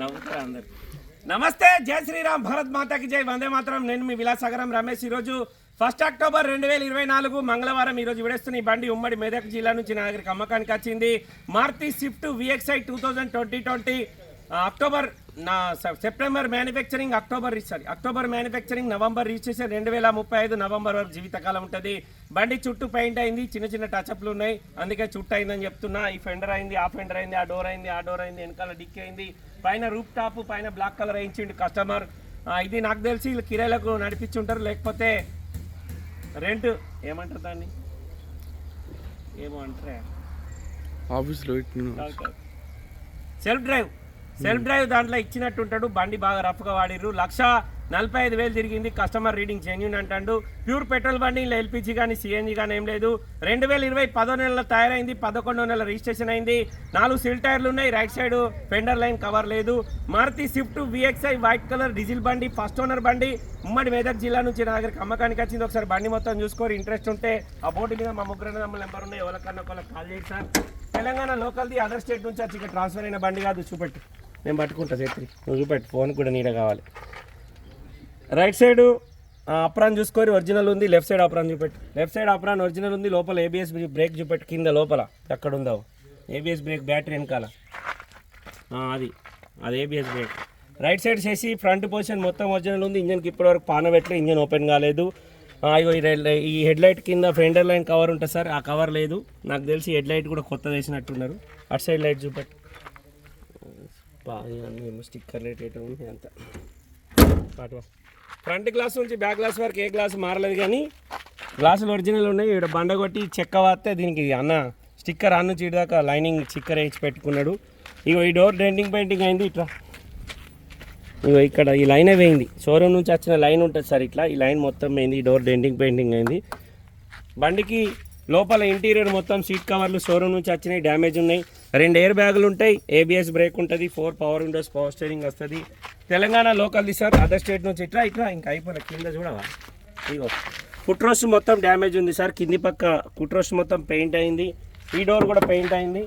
నవ్వుతారు అందరు. నమస్తే జై శ్రీరామ్ భారత్ మాతాకి జై. వందే మాత్రం. నేను మీ విలాసాగరం రమేష్. ఈరోజు ఫస్ట్ అక్టోబర్ రెండు వేల ఇరవై నాలుగు మంగళవారం ఈరోజు విడేస్తున్న ఈ బండి ఉమ్మడి మెదక్ జిల్లా నుంచి నా దగ్గరికి అమ్మకానికి వచ్చింది. Maruti swift VXI two thousand twenty twenty October నా September manufacturing October sorry October manufacturing November registration రెండు వేల ముప్పై ఐదు నవంబర్ వరకు జీవితకాలం ఉంటుంది. బండి చుట్టూ పెయింట్ అయింది చిన్న చిన్న టచ్అప్లు ఉన్నాయి. అందుకే చుట్టూ అయిందని చెప్తున్నా. ఈ ఫెండర్ అయింది ఆ ఫెండర్ అయింది ఆ డోర్ అయింది ఆ డోర్ అయింది వెనకాల డిక్ అయింది. పైన రూప్ టాప్ పైన బ్లాక్ కలర్ వేయించిండు కస్టమర్ ఇది నాకు తెలిసి వీళ్ళు కిరాయిలకు నడిపించుంటారు లేకపోతే రెంట్ ఏమంటారు దాన్ని? ఏమో అంటారా? ఆఫీస్లో సెల్ఫ్ డ్రైవ్ సెల్ఫ్ డ్రైవ్ దాంట్లో ఇచ్చినట్టు ఉంటాడు. బండి బాగా రఫ్గా వాడిర్రు. లక్ష నలభై ఐదు వేలు తిరిగింది. కస్టమర్ రీడింగ్ జెన్యున్ అంటాడు. ప్యూర్ పెట్రోల్ బండి ఇలా ఎల్పిజి కానీ సిఎన్జి కానీ ఏం లేదు. రెండు వేల ఇరవై పదో నెలలో తయారైంది. పదకొండో నెల రిజిస్ట్రేషన్ అయింది. నాలుగు సిల్ టైర్లు ఉన్నాయి. Right side fender line cover లేదు. Maruti swift VXI white colour diesel బండి ఫస్ట్ ఓనర్ బండి. ఉమ్మడి మెదక్ జిల్లా నుంచి నా దగ్గరికి అమ్మకానికి వచ్చింది. ఒకసారి బండి మొత్తం చూసుకోరు. ఇంట్రెస్ట్ ఉంటే ఆ బోర్డు మీద మా ముగ్గురు నెంబర్ నెంబర్ ఉన్నాయి. ఎవరికన్నా ఒకళ్ళకి కాల్ చేయండి సార్. తెలంగాణ లోకల్ది అదర్ స్టేట్ నుంచి వచ్చి ఇక్కడ ట్రాన్స్ఫర్ అయిన బండి కాదు. చూపెట్టు. నేను పట్టుకుంటా చేతి నువ్వు చూపెట్టు ఫోన్ కూడా నీడ కావాలి. రైట్ సైడు అప్రాన్ చూసుకొని ఒరిజినల్ ఉంది. లెఫ్ట్ సైడ్ అప్రాన్ చూపెట్టు. లెఫ్ట్ సైడ్ అప్రాన్ ఒరిజినల్ ఉంది. లోపల ఏబిఎస్ బ్రేక్ చూపెట్టు కింద లోపల. ఎక్కడ ఉందో ఏబిఎస్ బ్రేక్ బ్యాటరీ వెనకాల. అది. అది ఏబిఎస్ బ్రేక్ రైట్ సైడ్ చేసి ఫ్రంట్ పొజిషన్ మొత్తం ఒరిజినల్ ఉంది. ఇంజన్కి ఇప్పటివరకు పాన పెట్టలే ఇంజన్ ఓపెన్ కాలేదు. ఇగో ఈ ఈ హెడ్ లైట్ కింద ఫ్రంట్ లైన్ కవర్ ఉంటుంది సార్ ఆ కవర్ లేదు. నాకు తెలిసి హెడ్ లైట్ కూడా కొత్త వేసినట్టున్నారు. అటు సైడ్ లైట్ చూపెట్టు. స్టిక్కర్ రేట్ ఏటో అంత. పాటవా ఫ్రంట్ గ్లాస్ నుంచి బ్యాక్ గ్లాస్ వరకు ఏ గ్లాస్ మారలేదు కానీ గ్లాసులు ఒరిజినల్ ఉన్నాయి. ఇక్కడ బండ కొట్టి చెక్క వాస్తే దీనికి అన్న స్టిక్కర్ అన్న నుంచి దాకా లైనింగ్ స్టిక్కర్ వేసి పెట్టుకున్నాడు. ఇగో ఈ డోర్ డెంటింగ్ పెయింటింగ్ అయింది ఇట్లా ఇగో ఇక్కడ ఈ లైన్ వేయింది. షోరూమ్ నుంచి వచ్చిన లైన్ ఉంటుంది సార్ ఇట్లా. ఈ లైన్ మొత్తం పోయింది ఈ డోర్ డెంటింగ్ పెయింటింగ్ అయింది. బండికి లోపల ఇంటీరియర్ మొత్తం సీట్ కవర్లు షోరూమ్ నుంచి వచ్చినాయి డ్యామేజ్ ఉన్నాయి. రెండు ఎయిర్ బ్యాగులు ఉంటాయి ఏబిఎస్ బ్రేక్ ఉంటుంది four power windows power steering వస్తుంది. తెలంగాణ లోకల్ది సార్ అదర్ స్టేట్ నుంచి ఇట్లా ఇట్లా ఇంకా అయిపోయిన కింద చూడవా? ఇగో కుట్రోస్ మొత్తం డ్యామేజ్ ఉంది సార్ కింది పక్క కుట్రోస్ మొత్తం పెయింట్ అయింది ఈ డోర్ కూడా పెయింట్ అయింది.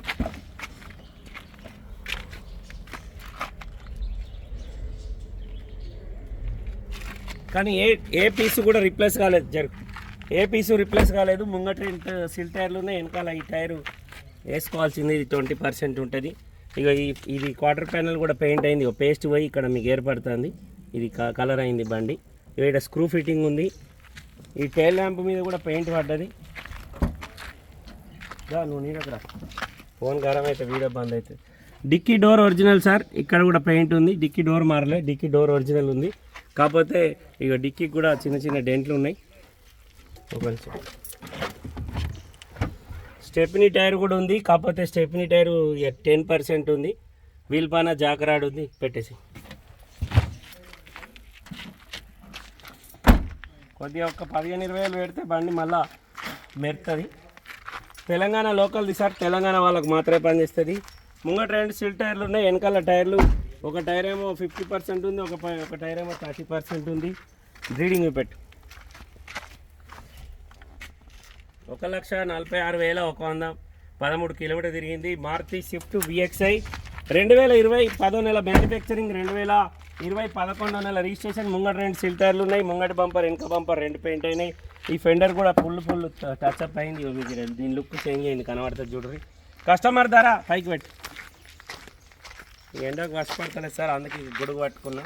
కానీ ఏ ఏ పీస్ కూడా రిప్లేస్ కాలేదు జరుగు. ఏ పీసు రిప్లేస్ కాలేదు ముంగట ఇంత సిల్ టైర్లు ఉన్నాయి వెనకాల ఈ టైరు వేసుకోవాల్సింది ఇది ట్వంటీ పర్సెంట్ ఉంటుంది. ఇక ఈ ఇది క్వార్టర్ ప్యానల్ కూడా పెయింట్ అయింది. ఇక పేస్ట్ పోయి ఇక్కడ మీకు ఏర్పడుతుంది. ఇది కలర్ అయింది బండి. ఇక్కడ స్క్రూ ఫిట్టింగ్ ఉంది. ఈ టైల్ ల్యాంప్ మీద కూడా పెయింట్ పడ్డది. రా, నువ్వు నీడకురా ఫోన్ గరం అయితే వీడియో బంద్ అవుతుంది డిక్కీ డోర్ ఒరిజినల్ సార్. ఇక్కడ కూడా పెయింట్ ఉంది. డిక్కీ డోర్ మారలే. డిక్కీ డోర్ ఒరిజినల్ ఉంది. కాకపోతే ఇక డిక్కీ కూడా చిన్న చిన్న డెంట్లు ఉన్నాయి. ఒక నిమిషం. స్టెప్నీ టైర్ కూడా ఉంది కాకపోతే స్టెప్నీ టైర్ టెన్ పర్సెంట్ ఉంది. వీల్ పైన జాకరాడు ఉంది పెట్టేసి. కొద్దిగా ఒక పదిహేను ఇరవై వేలు పెడితే బండి మళ్ళా మెరుతుంది. తెలంగాణ లోకల్ది సార్ తెలంగాణ వాళ్ళకి మాత్రమే పనిచేస్తుంది. ముంగట రెండు సిల్ టైర్లు ఉన్నాయి వెనకాల టైర్లు. ఒక టైర్ ఏమో ఫిఫ్టీ పర్సెంట్ ఉంది ఒక ఒక టైర్ ఏమో థర్టీ పర్సెంట్ ఉంది. రీడింగ్ పెట్టు. ఒక లక్ష నలభై ఆరు వేల ఒక వంద పదమూడు కిలోమీటర్ తిరిగింది. మారుతి స్విఫ్ట్ విఎక్స్ఐ రెండు వేల ఇరవై పదో నెల మ్యానుఫ్యాక్చరింగ్ రెండు వేల ఇరవై పదకొండో నెల రిజిస్ట్రేషన్ ముంగట రెండు సిల్టర్లు ఉన్నాయి. ముంగట బంపర్ వెనక బంపర్ రెండు పెయింట్ అయినాయి. ఈ ఫెండర్ కూడా ఫుల్ ఫుల్ టచ్అప్ అయింది. మీకు దీని లుక్ చేంజ్ అయింది. కనబడుతుంది చూడరి కస్టమర్ ధర పైకి పెట్టి ఎండకు వసపడతలేదు సార్ అందుకే గొడుగు పట్టుకున్నా.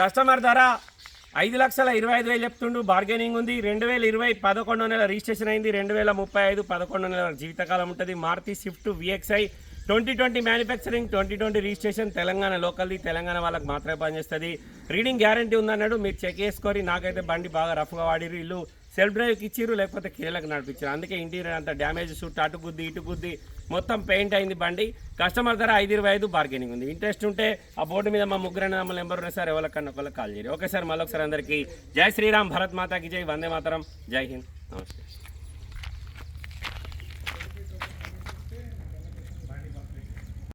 కస్టమర్ ధర ఐదు లక్షల ఇరవై ఐదు వేలు చెప్తుండు. బార్గెనింగ్ ఉంది. రెండు వేల ఇరవై పదకొండో నెల రిజిస్ట్రేషన్ అయింది. రెండు వేల ముప్పై ఐదు పదకొండో నెల జీవితకాలం ఉంటుంది. Maruti swift VXI twenty twenty manufacturing twenty twenty registration Telangana లోకల్ది Telangana వాళ్ళకి మాత్రమే పనిచేస్తుంది. రీడింగ్ గ్యారంటీ ఉందన్నాడు. మీరు చెక్ చేసుకొని నాకైతే బండి బాగా రఫ్గా వాడిరు ఇల్లు. సెల్ఫ్ డ్రైవ్కి ఇచ్చిర్రు లేకపోతే కీలకు నడిపించారు అందుకే ఇంటీరియర్ అంతా డ్యామేజ్ షూట్ అటు గుద్ది ఇటు గుద్ది మొత్తం పెయింట్ అయింది బండి. కస్టమర్ ధర ఐదు ఇరవై ఐదు బార్గెనింగ్ ఉంది. ఇంట్రెస్ట్ ఉంటే ఆ బోర్డు మీద మా ముగ్గురు నెంబర్ నెంబర్ ఉన్నాయి సార్? ఎవరికన్నా ఒకళ్ళకి కాల్ చేయండి ఓకే సార్ మళ్ళొకసారి అందరికీ జై శ్రీరామ్ భరత్ మాతాకి జై వందే మాతరం జై హింద్. నమస్తే.